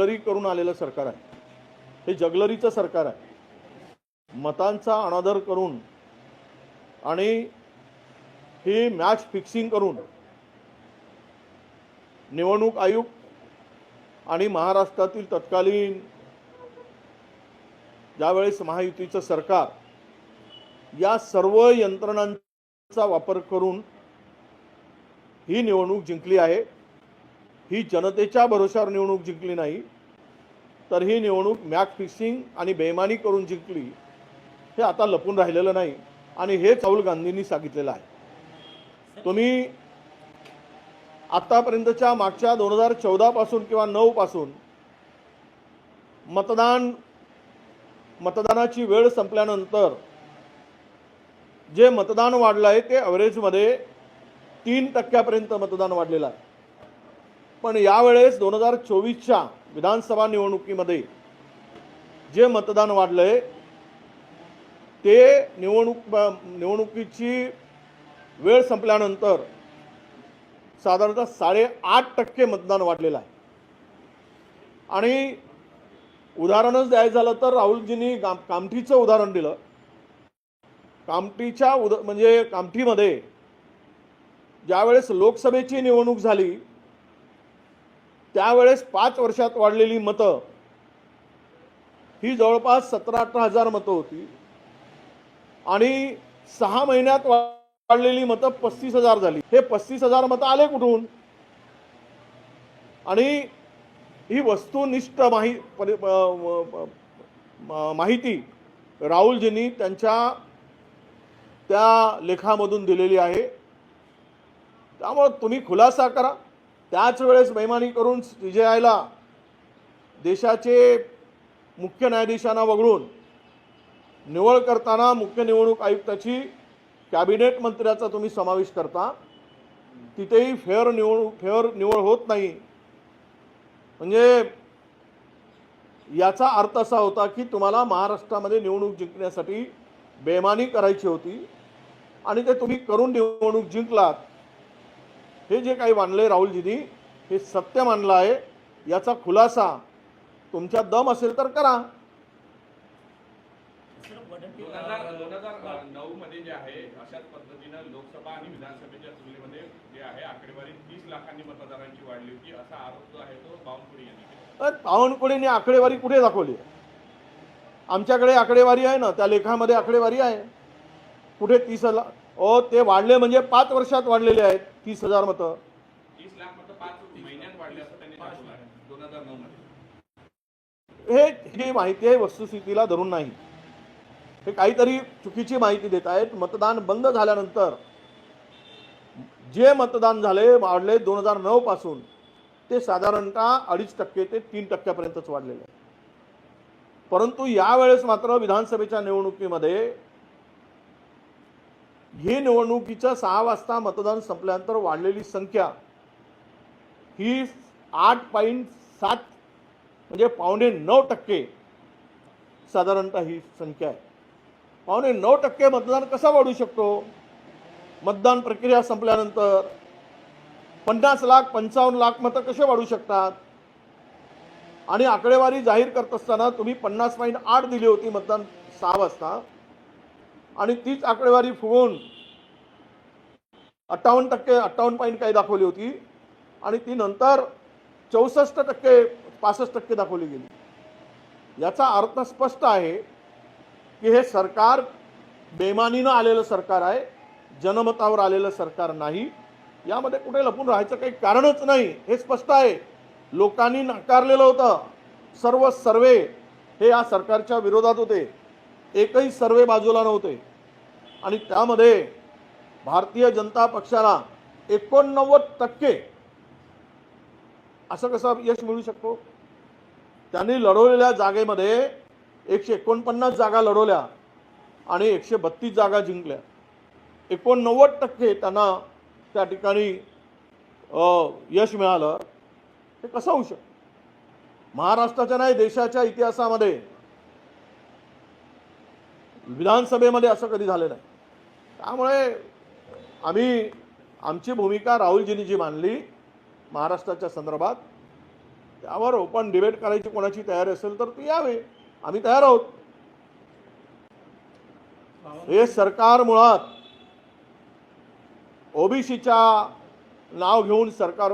Jugglery करून आलेलं सरकार आहे. हे जगलरीचं सरकार आहे. मतांचा अनादर करून आणि ही मॅच फिक्सिंग करून निवडणूक आयोग आणि महाराष्ट्रातील तत्कालीन ज्यावेळेस महायुतीचं सरकार या सर्व यंत्रणांचा वापर करून ही निवडणूक जिंकली आहे. ही जनतेच्या भरोशावर निवडणूक जिंकली नाही तर ही निवडणूक मॅच फिक्सिंग आणि बेमानी करून जिंकली हे आता लपून राहिलेलं नाही आणि हेच राहुल गांधींनी सांगितलेलं आहे. तुम्ही आत्तापर्यंतच्या मागच्या दोन हजार चौदापासून किंवा नऊ पासून मतदान मतदानाची वेळ संपल्यानंतर जे मतदान वाढलं आहे ते ॲव्हरेजमध्ये तीन टक्क्यापर्यंत मतदान वाढलेलं आहे. पण यावेळेस दोन हजार चोवीसच्या विधानसभा निवडणुकीमध्ये जे मतदान वाढलं आहे ते निवडणूक निवडणुकीची वेळ संपल्यानंतर साधारणतः साडेआठ टक्के मतदान वाढलेलं आहे. आणि उदाहरणच द्यायचं झालं तर राहुलजींनी गाम कामठीचं उदाहरण दिलं. कामठीच्या उद म्हणजे कामठीमध्ये ज्यावेळेस लोकसभेची निवडणूक झाली त्यावेळेस पाच वर्षात वाढलेली मतं. ही जवळपास सतरा अठरा हजार मतं होती. आणि सहा महिन्यात वाढलेली मतं पस्तीस हजार झाली. हे पस्तीस हजार मतं आले कुठून? आणि ही वस्तुनिष्ठ माहि माहिती राहुलजींनी त्यांच्या त्या लेखामधून दिलेली आहे. त्यामुळं तुम्ही खुलासा करा. त्याच वेळेस बैमानी करून सीजेआयला देशाचे मुख्य न्यायाधीशांना वगळून निवड करताना मुख्य निवडणूक आयुक्ताची कॅबिनेट मंत्र्याचा तुम्ही समावेश करता तिथेही फेअर निवडणूक फेअर निवड होत नाही. म्हणजे याचा अर्थ असा होता की तुम्हाला महाराष्ट्रामध्ये निवडणूक जिंकण्यासाठी बेमानी करायची होती आणि ते तुम्ही करून निवडणूक जिंकलात. हे जे काही मांडले राहुलजींनी हे सत्य मानलं आहे. याचा खुलासा तुमच्या दम असेल तर करा. दोन हजार दोन हजार नऊ मध्ये जे आहे अशाच पद्धतीनं लोकसभा आणि विधानसभेच्या तुलनेमध्ये जे आहे आकडेवारी तीस लाखांनी मतदारांची वाढली होती असा आरोप जो आहे तो बावनकुळे यांनी केला. तर बावनकुळेंनी आकडेवारी कुठे दाखवली? आमच्याकडे आकडेवारी आहे ना त्या लेखामध्ये आकडेवारी आहे. कुठे तीस हजार ओ ते वाढले म्हणजे पाच वर्षात वाढलेले आहेत. तीस हजार मतं. हे ही माहिती आहे वस्तुस्थितीला धरून नाही. हे काहीतरी चुकीची माहिती देत आहेत. मतदान बंद झाल्यानंतर जे मतदान झाले वाढले दोन हजार नऊ पासून ते साधारणतः अडीच टक्के ते तीन टक्क्यापर्यंतच वाढलेले आहे परंतु यावेळेस मात्र विधानसभेच्या निवडणुकीमध्ये ही निवडणुकीच्या सहा वाजता मतदान संपल्यानंतर वाढलेली संख्या ही आठ पॉईंट सात म्हणजे पावणे नऊ टक्के साधारणतः ही संख्या आहे. पावणे नऊ टक्के मतदान कसा वाढू शकतो? मतदान प्रक्रिया संपल्यानंतर पन्नास लाख पंचावन्न लाख मतं कसे वाढू शकतात? आणि आकडेवारी जाहीर करत असताना तुम्ही पन्नास पॉईंट आठ दिली होती मतदान सहा वाजता. आणि तीच आकडेवारी फुगवून अठ्ठावन्न टक्के अठ्ठावन्न पॉईंट काही दाखवली होती. आणि ती नंतर चौसष्ट टक्के पासष्ट टक्के दाखवली गेली. याचा अर्थ स्पष्ट आहे की हे सरकार बेमानीनं आलेलं सरकार आहे जनमतावर आलेलं सरकार नाही. यामध्ये कुठे लपून राहायचं काही कारणच नाही. हे स्पष्ट आहे. लोकांनी नाकारलेलं होतं. सर्व सर्वे हे या सरकारच्या विरोधात होते. एकही सर्वे बाजूला नव्हते. आणि त्यामध्ये भारतीय जनता पक्षाला एकोणनव्वद टक्के असं कसं यश मिळू शकतो? त्यांनी लढवलेल्या जागेमध्ये एकशे एकोणपन्नास जागा लढवल्या आणि एकशे बत्तीस जागा जिंकल्या. एकोणनव्वद टक्के त्यांना त्या ठिकाणी यश मिळालं. हे कसं होऊ शकतं? महाराष्ट्राच्या नाही देशाच्या इतिहासामध्ये विधानसभेमध्ये असं कधी झालं नाही. त्यामुळे आम्ही आमची भूमिका राहुलजींनी जी मांडली महाराष्ट्राच्या संदर्भात. त्यावर ओपन डिबेट करायची कोणाची तयारी असेल तर ती यावे. आम्ही तयार आहोत. हे सरकार मुळात ओबीसीच्या नाव घेऊन सरकार